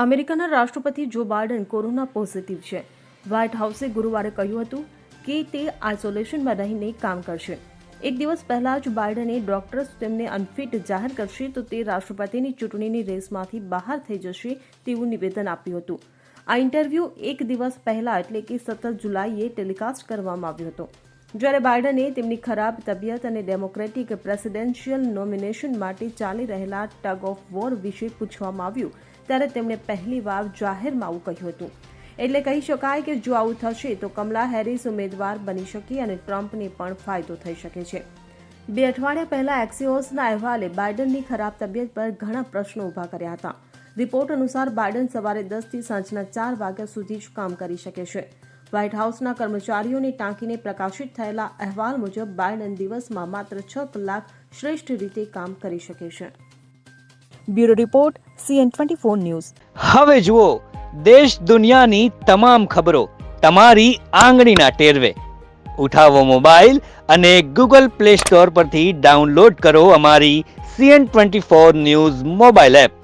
અમેરિકાના રાષ્ટ્રપતિ Joe Biden corona positive છે. વ્હાઇટ હાઉસે ગુરુવારે કહ્યું હતું કે તે આઇસોલેશનમાં રહીને કામ કરશે. એક દિવસ પહેલા જ બાઇડને ડોક્ટર્સ તેમને અનફિટ જાહેર કરશે તો તે રાષ્ટ્રપતિની ચૂંટણીની રેસમાંથી બહાર થઈ જશે તેવું નિવેદન આપ્યું હતું. આ ઇન્ટરવ્યૂ એક દિવસ પહેલા એટલે કે સત્તર જુલાઈએ ટેલિકાસ્ટ કરવામાં આવ્યો હતો. જ્યારે બાઇડને તેમની ખરાબ તબિયત અને ડેમોક્રેટિક પ્રેસિડેન્શિયલ નોમિનેશન માટે ચાલી રહેલા ટગ ઓફ વોર વિશે પૂછવામાં આવ્યું, ત્યારે તેમણે પહેલીવાર જાહેરમાં આવું કહ્યું હતું. એટલે કહી શકાય કે જો આવું થશે, તો કમલા હેરિસ ઉમેદવાર બની શકે અને ટ્રમ્પને પણ ફાયદો થઈ શકે છે. બે અઠવાડિયા પહેલા એક્સિઓસના અહેવાલે બાઇડનની ખરાબ તબિયત પર ઘણા પ્રશ્નો ઊભા કર્યા હતા. રિપોર્ટ અનુસાર બાઇડન સવારે દસથી સાંજના ચાર વાગ્યા સુધી જ કામ કરી શકે છે. વ્હાઇટ હાઉસના કર્મચારીઓને ટાંકીને પ્રકાશિત થયેલા અહેવાલ મુજબ બાઇડન દિવસમાં માત્ર છ કલાક શ્રેષ્ઠ રીતે કામ કરી શકે છે. Bureau report CN twenty four news. હવે જુઓ દેશ દુનિયાની તમામ ખબરો તમારી આંગળીના ટેરવે. ઉઠાવો મોબાઈલ અને ગૂગલ પ્લે સ્ટોર પરથી ડાઉનલોડ કરો અમારી CN twenty four news mobile app.